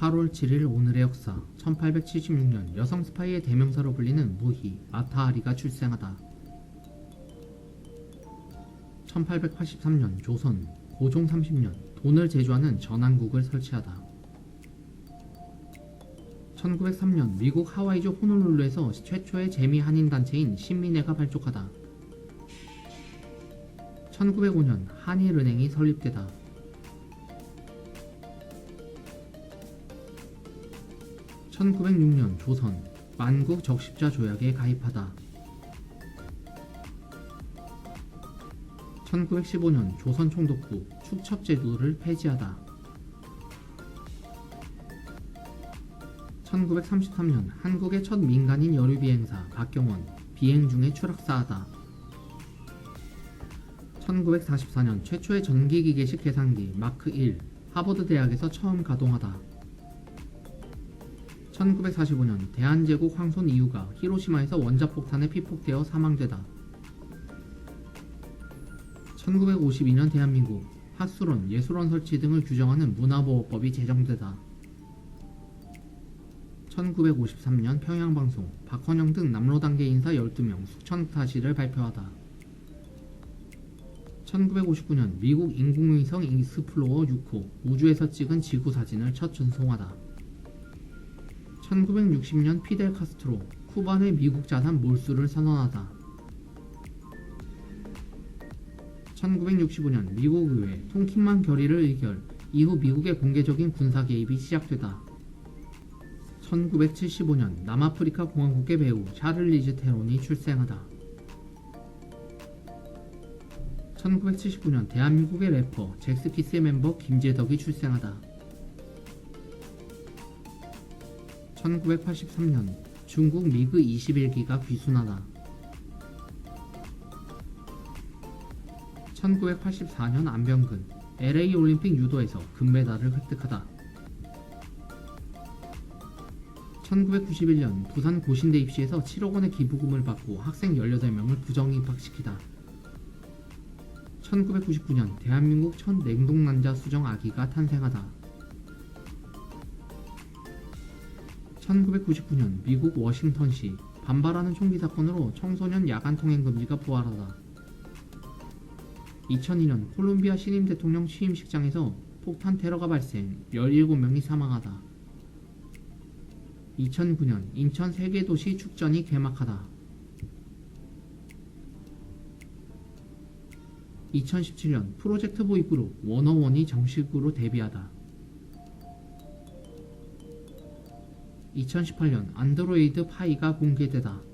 8월 7일 오늘의 역사 1876년 여성 스파이의 대명사로 불리는 무희 마타하리가 출생하다. 1883년 조선 고종 30년 돈을 제조하는 전환국을 설치하다. 1903년 미국 하와이주 호놀룰루에서 최초의 재미 한인 단체인 신민회가 발족하다. 1905년 한일은행이 설립되다 1906년 조선 만국 적십자 조약에 가입하다. 1915년 조선 총독부 축첩 제도를 폐지하다. 1933년 한국의 첫 민간인 여류 비행사 박경원 비행 중에 추락사하다. 1944년 최초의 전기기계식 계산기 마크 1 하버드 대학에서 처음 가동하다. 1945년 대한제국 황손 이후가 히로시마에서 원자폭탄에 피폭되어 사망되다. 1952년 대한민국 핫수론, 예술원 설치 등을 규정하는 문화보호법이 제정되다. 1953년 평양방송, 박헌영 등 남로단계 인사 12명 숙천타시를 발표하다. 1959년 미국 인공위성 익스플로어 6호 우주에서 찍은 지구 사진을 첫 전송하다. 1960년 피델 카스트로 쿠바 내 미국 자산 몰수를 선언하다. 1965년 미국 의회 통킨만 결의를 의결 이후 미국의 공개적인 군사 개입이 시작되다. 1975년 남아프리카 공화국의 배우 샤를리즈 테론이 출생하다. 1979년 대한민국의 래퍼 잭스키스의 멤버 김재덕이 출생하다. 1983년 중국 미그 21기가 귀순하다. 1984년 안병근 LA 올림픽 유도에서 금메달을 획득하다. 1991년 부산 고신대 입시에서 7억 원의 기부금을 받고 학생 18명을 부정 입학시키다. 1999년 대한민국 첫 냉동난자 수정 아기가 탄생하다. 1999년 미국 워싱턴시 반발하는 총기 사건으로 청소년 야간 통행 금지가 부활하다. 2002년 콜롬비아 신임 대통령 취임식장에서 폭탄 테러가 발생 17명이 사망하다. 2009년 인천 세계도시 축전이 개막하다. 2017년 프로젝트 보이그룹 워너원이 정식으로 데뷔하다. 2018년 안드로이드 파이가 공개되다.